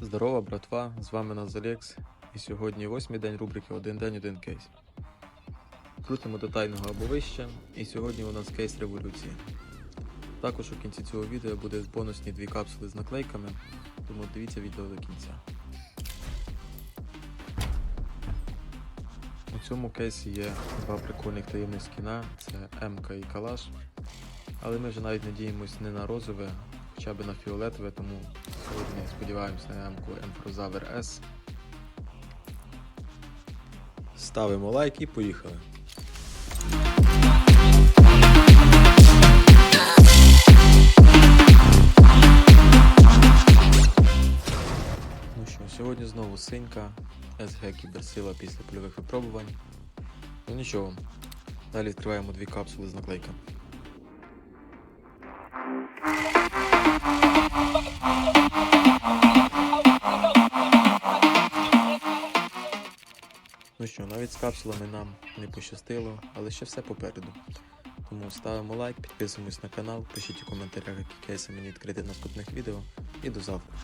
Здорова, братва! З вами Назалекс. І сьогодні восьмий день рубрики Один день, один кейс. Крутимо до тайного або вище, і сьогодні у нас кейс революції. Також у кінці цього відео буде бонусні дві капсули з наклейками, тому дивіться відео до кінця. У цьому кейсі є два прикольних таємних скіна, це МК і Калаш. Але ми вже навіть надіємось не на розове, хоча б на фіолетове, тому сьогодні сподіваємось на М-ку Емфрозавер S. Ставимо лайк і поїхали. Ну що, сьогодні знову синька, СГ Кіберсила після польових випробувань. Ну нічого. Далі відкриваємо дві капсули з наклейками. Ну що, навіть з капсулами нам не пощастило, але ще все попереду. Тому ставимо лайк, підписуємось на канал, пишіть у коментарях, які кейси мені відкрити в наступних відео. І до завтра.